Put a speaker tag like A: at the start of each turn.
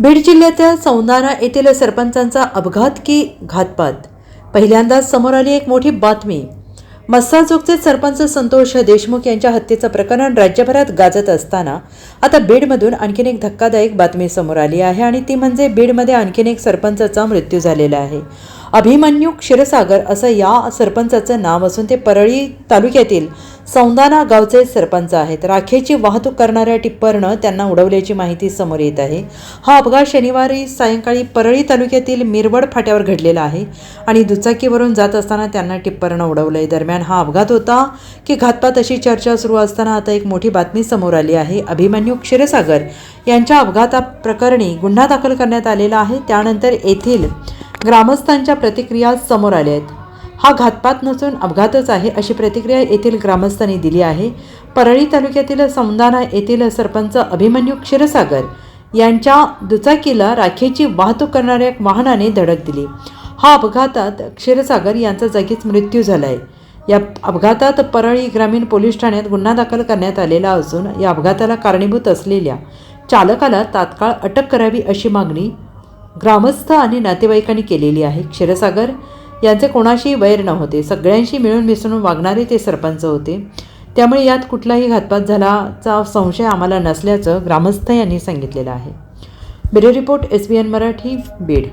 A: बीड जिल्ह्यातील सौंदाणा येथील सरपंचांचा अपघात की घातपात? पहिल्यांदाच समोर आली एक मोठी बातमी. मस्साजोगचे सरपंच संतोष देशमुख यांच्या हत्येचं प्रकरण राज्यभरात गाजत असताना आता बीडमधून आणखीन एक धक्कादायक बातमी समोर आली आहे आणि ती म्हणजे बीडमध्ये आणखीन एक सरपंचाचा मृत्यू झालेला आहे. अभिमन्यू क्षीरसागर असं या सरपंचाचं नाव असून ते परळी तालुक्यातील सौंदाणा गावचे सरपंच आहेत. राखेची वाहतूक करणाऱ्या टिप्परनं त्यांना उडवल्याची माहिती समोर येत आहे. हा अपघात शनिवारी सायंकाळी परळी तालुक्यातील मिरवड फाट्यावर घडलेला आहे आणि दुचाकीवरून जात असताना त्यांना टिप्परनं उडवलंय. दरम्यान हा अपघात होता की घातपात अशी चर्चा सुरू असताना आता एक मोठी बातमी समोर आली आहे. अभिमन्यू क्षीरसागर यांच्या अपघाताप्रकरणी गुन्हा दाखल करण्यात आलेला आहे. त्यानंतर येथील ग्रामस्थांच्या प्रतिक्रिया समोर आल्या आहेत. हा घातपात नसून अपघातच आहे अशी प्रतिक्रिया येथील ग्रामस्थांनी दिली आहे. परळी तालुक्यातील समुदाना येथील सरपंच अभिमन्यू क्षीरसागर यांच्या दुचाकीला राखेची वाहतूक करणाऱ्या वाहनाने धडक दिली. हा अपघातात क्षीरसागर यांचा जागीच मृत्यू झाला आहे या अपघातात परळी ग्रामीण पोलीस ठाण्यात गुन्हा दाखल करण्यात आलेला असून या अपघाताला कारणीभूत असलेल्या चालकाला तात्काळ अटक करावी अशी मागणी ग्रामस्थ आणि नातेवाईकांनी केलेली आहे. क्षीरसागर यांचे कोणाशी वैर नव्हते. सगळ्यांशी मिळून मिसळून वागणारे ते सरपंच होते. त्यामुळे यात कुठलाही घातपात झालाचा संशय आम्हाला नसल्याचं ग्रामस्थ यांनी सांगितलेलं आहे. Bureau report S B N Marathi Beed.